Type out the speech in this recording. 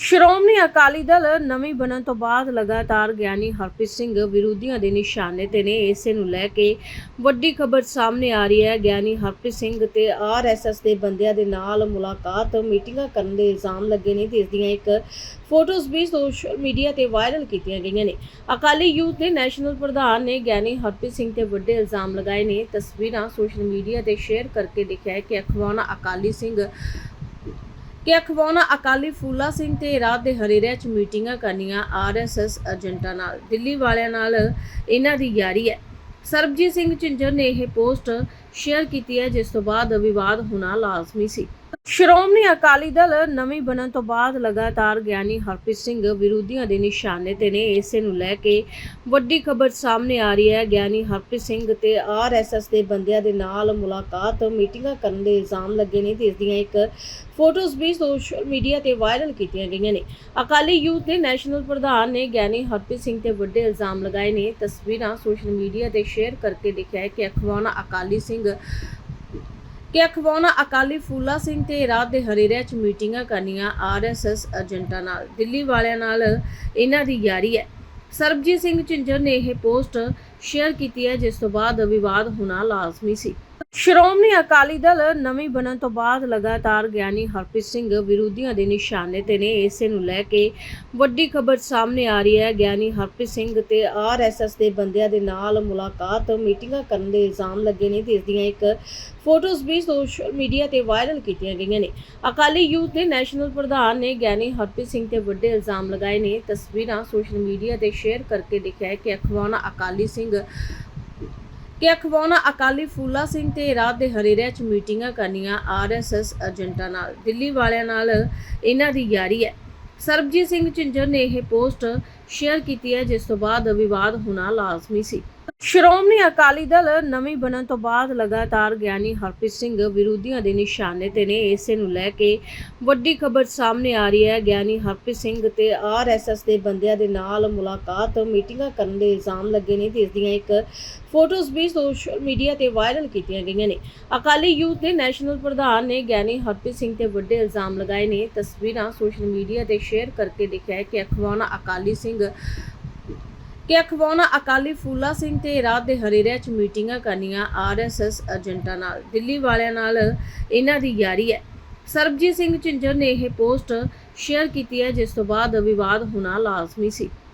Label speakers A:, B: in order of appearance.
A: ਸ਼੍ਰੋਮਣੀ ਅਕਾਲੀ ਦਲ ਨਵੀਂ ਬਣਨ ਤੋਂ ਬਾਅਦ ਲਗਾਤਾਰ ਗਿਆਨੀ ਹਰਪ੍ਰੀਤ ਸਿੰਘ ਵਿਰੋਧੀਆਂ ਦੇ ਨਿਸ਼ਾਨੇ ਤੇ ਨੇ ਇਸੇ ਨੂੰ ਲੈ ਕੇ ਵੱਡੀ ਖਬਰ ਸਾਹਮਣੇ ਆ ਰਹੀ ਹੈ। ਗਿਆਨੀ ਹਰਪ੍ਰੀਤ ਸਿੰਘ ਤੇ ਆਰਐਸਐਸ ਦੇ ਬੰਦਿਆਂ ਦੇ ਨਾਲ ਮੁਲਾਕਾਤ, ਮੀਟਿੰਗਾਂ ਕਰਨ ਦੇ ਇਲਜ਼ਾਮ ਲੱਗੇ ਨੇ ਤੇ ਇਸ ਦੀਆਂ ਇੱਕ ਫੋਟੋਜ਼ ਵੀ ਸੋਸ਼ਲ ਮੀਡੀਆ ਤੇ ਵਾਇਰਲ ਕੀਤੀਆਂ ਗਈਆਂ ਨੇ। ਅਕਾਲੀ ਯੂਥ ਦੇ ਨੈਸ਼ਨਲ ਪ੍ਰਧਾਨ ਨੇ ਗਿਆਨੀ ਹਰਪ੍ਰੀਤ ਸਿੰਘ ਤੇ ਵੱਡੇ ਇਲਜ਼ਾਮ ਲਗਾਏ ਨੇ। ਤਸਵੀਰਾਂ ਸੋਸ਼ਲ ਮੀਡੀਆ ਤੇ ਸ਼ੇਅਰ ਕਰਕੇ ਲਿਖਿਆ ਹੈ ਕਿ ਅਖਵਾਨਾ ਅਕਾਲੀ ਸਿੰਘ ਕਿ ਅਖਵਾਉਣਾ ਅਕਾਲੀ ਫੂਲਾ ਸਿੰਘ ਤੇ ਰਾਤ ਦੇ ਹਰੇਰਿਆਂ 'ਚ ਮੀਟਿੰਗਾਂ ਕਰਨੀਆਂ ਆਰਐਸਐਸ ਏਜੰਟਾਂ ਨਾਲ। ਦਿੱਲੀ ਵਾਲਿਆਂ ਨਾਲ ਇਹਨਾਂ ਦੀ ਯਾਰੀ ਹੈ। ਸਰਬਜੀਤ ਸਿੰਘ ਝਿੰਜਰ ਨੇ ਇਹ ਪੋਸਟ ਸ਼ੇਅਰ ਕੀਤੀ ਹੈ, ਜਿਸ ਤੋਂ ਬਾਅਦ ਵਿਵਾਦ ਹੋਣਾ ਲਾਜ਼ਮੀ ਸੀ। ਸ਼੍ਰੋਮਣੀ ਅਕਾਲੀ ਦਲ ਨਵੀਂ ਬਣਨ ਤੋਂ ਬਾਅਦ ਲਗਾਤਾਰ ਗਿਆਨੀ ਹਰਪ੍ਰੀਤ ਸਿੰਘ ਵਿਰੋਧੀਆਂ ਦੇ ਨਿਸ਼ਾਨੇ ਤੇ ਨੇ ਇਸੇ ਨੂੰ ਲੈ ਕੇ ਵੱਡੀ ਖਬਰ ਸਾਹਮਣੇ ਆ ਰਹੀ ਹੈ। ਗਿਆਨੀ ਹਰਪ੍ਰੀਤ ਸਿੰਘ ਤੇ ਆਰਐਸਐਸ ਦੇ ਬੰਦਿਆਂ ਦੇ ਨਾਲ ਮੁਲਾਕਾਤ, ਮੀਟਿੰਗਾਂ ਕਰਨ ਦੇ ਇਲਜ਼ਾਮ ਲੱਗੇ ਨੇ ਤੇ ਇਸ ਦੀਆਂ ਇੱਕ ਫੋਟੋਜ਼ ਵੀ ਸੋਸ਼ਲ ਮੀਡੀਆ ਤੇ ਵਾਇਰਲ ਕੀਤੀਆਂ ਗਈਆਂ ਨੇ। ਅਕਾਲੀ ਯੂਥ ਦੇ ਨੈਸ਼ਨਲ ਪ੍ਰਧਾਨ ਨੇ ਗਿਆਨੀ ਹਰਪ੍ਰੀਤ ਸਿੰਘ ਤੇ ਵੱਡੇ ਇਲਜ਼ਾਮ ਲਗਾਏ ਨੇ। ਤਸਵੀਰਾਂ ਸੋਸ਼ਲ ਮੀਡੀਆ ਤੇ ਸ਼ੇਅਰ ਕਰਕੇ ਲਿਖਿਆ ਹੈ ਕਿ ਅਖਵਾਨਾ ਅਕਾਲੀ ਸਿੰਘ ਕਿ ਅਖਵਾਨਾ ਅਕਾਲੀ ਫੂਲਾ ਸਿੰਘ ਤੇ ਰਾਤ ਦੇ ਹਰੇਰਿਆਂ 'ਚ ਮੀਟਿੰਗਾਂ ਕਰਨੀਆਂ ਆਰਐਸਐਸ ਏਜੰਟਾਂ ਨਾਲ। ਦਿੱਲੀ ਵਾਲਿਆਂ ਨਾਲ ਇਹਨਾਂ ਦੀ ਯਾਰੀ ਹੈ। ਸਰਬਜੀਤ ਸਿੰਘ ਝਿੰਜਰ ਨੇ ਇਹ ਪੋਸਟ ਸ਼ੇਅਰ ਕੀਤੀ ਹੈ, ਜਿਸ ਤੋਂ ਬਾਅਦ ਵਿਵਾਦ ਹੋਣਾ ਲਾਜ਼ਮੀ ਸੀ। ਸ਼੍ਰੋਮਣੀ ਅਕਾਲੀ ਦਲ ਨਵੀਂ ਬਣਨ ਤੋਂ ਬਾਅਦ ਲਗਾਤਾਰ ਗਿਆਨੀ ਹਰਪ੍ਰੀਤ ਸਿੰਘ ਵਿਰੋਧੀਆਂ ਦੇ ਨਿਸ਼ਾਨੇ ਤੇ ਨੇ ਇਸੇ ਨੂੰ ਲੈ ਕੇ ਵੱਡੀ ਖਬਰ ਸਾਹਮਣੇ ਆ ਰਹੀ ਹੈ। ਗਿਆਨੀ ਹਰਪ੍ਰੀਤ ਸਿੰਘ ਤੇ ਆਰਐਸਐਸ ਦੇ ਬੰਦਿਆਂ ਦੇ ਨਾਲ ਮੁਲਾਕਾਤ, ਮੀਟਿੰਗਾਂ ਕਰਨ ਦੇ ਇਲਜ਼ਾਮ ਲੱਗੇ ਨੇ ਤੇ ਇਸ ਦੀਆਂ ਇੱਕ ਫੋਟੋਜ਼ ਵੀ ਸੋਸ਼ਲ ਮੀਡੀਆ ਤੇ ਵਾਇਰਲ ਕੀਤੀਆਂ ਗਈਆਂ ਨੇ। ਅਕਾਲੀ ਯੂਥ ਦੇ ਨੈਸ਼ਨਲ ਪ੍ਰਧਾਨ ਨੇ ਗਿਆਨੀ ਹਰਪ੍ਰੀਤ ਸਿੰਘ ਤੇ ਵੱਡੇ ਇਲਜ਼ਾਮ ਲਗਾਏ ਨੇ। ਤਸਵੀਰਾਂ ਸੋਸ਼ਲ ਮੀਡੀਆ ਤੇ ਸ਼ੇਅਰ ਕਰਕੇ ਲਿਖਿਆ ਹੈ ਕਿ ਅਖਵਾਨਾ ਅਕਾਲੀ ਸਿੰਘ ਕਿ ਅਖਵਾਉਣਾ ਅਕਾਲੀ ਫੂਲਾ ਸਿੰਘ ਤੇ ਰਾਤ ਦੇ ਹਰੇਰਿਆਂ 'ਚ ਮੀਟਿੰਗਾਂ ਕਰਨੀਆਂ ਆਰਐਸਐਸ ਏਜੰਟਾਂ ਨਾਲ। ਦਿੱਲੀ ਵਾਲਿਆਂ ਨਾਲ ਇਹਨਾਂ ਦੀ ਯਾਰੀ ਹੈ। ਸਰਬਜੀਤ ਸਿੰਘ ਝਿੰਜਰ ਨੇ ਇਹ ਪੋਸਟ ਸ਼ੇਅਰ ਕੀਤੀ ਹੈ, ਜਿਸ ਤੋਂ ਬਾਅਦ ਵਿਵਾਦ ਹੋਣਾ ਲਾਜ਼ਮੀ ਸੀ। ਸ਼੍ਰੋਮਣੀ ਅਕਾਲੀ ਦਲ ਨਵੀਂ ਬਣਨ ਤੋਂ ਬਾਅਦ ਲਗਾਤਾਰ ਗਿਆਨੀ ਹਰਪ੍ਰੀਤ ਸਿੰਘ ਵਿਰੋਧੀਆਂ ਦੇ ਨਿਸ਼ਾਨੇ ਤੇ ਨੇ ਇਸੇ ਨੂੰ ਲੈ ਕੇ ਵੱਡੀ ਖਬਰ ਸਾਹਮਣੇ ਆ ਰਹੀ ਹੈ। ਗਿਆਨੀ ਹਰਪ੍ਰੀਤ ਸਿੰਘ ਤੇ ਆਰਐਸਐਸ ਦੇ ਬੰਦਿਆਂ ਦੇ ਨਾਲ ਮੁਲਾਕਾਤ, ਮੀਟਿੰਗਾਂ ਕਰਨ ਦੇ ਇਲਜ਼ਾਮ ਲੱਗੇ ਨੇ ਤੇ ਇਸ ਦੀਆਂ ਇੱਕ ਫੋਟੋਜ਼ ਵੀ ਸੋਸ਼ਲ ਮੀਡੀਆ ਤੇ ਵਾਇਰਲ ਕੀਤੀਆਂ ਗਈਆਂ ਨੇ। ਅਕਾਲੀ ਯੂਥ ਦੇ ਨੈਸ਼ਨਲ ਪ੍ਰਧਾਨ ਨੇ ਗਿਆਨੀ ਹਰਪ੍ਰੀਤ ਸਿੰਘ ਤੇ ਵੱਡੇ ਇਲਜ਼ਾਮ ਲਗਾਏ ਨੇ। ਤਸਵੀਰਾਂ ਸੋਸ਼ਲ ਮੀਡੀਆ ਤੇ ਸ਼ੇਅਰ ਕਰਕੇ ਲਿਖਿਆ ਹੈ ਕਿ ਅਖਵਾਨਾ ਅਕਾਲੀ ਸਿੰਘ ਕਿ ਅਖਵਾਨਾ ਅਕਾਲੀ ਫੂਲਾ ਸਿੰਘ ਤੇ ਰਾਤ ਦੇ ਹਰੇਰਿਆਂ 'ਚ ਮੀਟਿੰਗਾਂ ਕਰਨੀਆਂ ਆਰਐਸਐਸ ਏਜੰਟਾਂ ਨਾਲ। ਦਿੱਲੀ ਵਾਲਿਆਂ ਨਾਲ ਇਹਨਾਂ ਦੀ ਯਾਰੀ ਹੈ। ਸਰਬਜੀਤ ਸਿੰਘ ਝਿੰਜਰ ਨੇ ਇਹ ਪੋਸਟ ਸ਼ੇਅਰ ਕੀਤੀ ਹੈ, ਜਿਸ ਤੋਂ ਬਾਅਦ ਵਿਵਾਦ ਹੋਣਾ ਲਾਜ਼ਮੀ ਸੀ।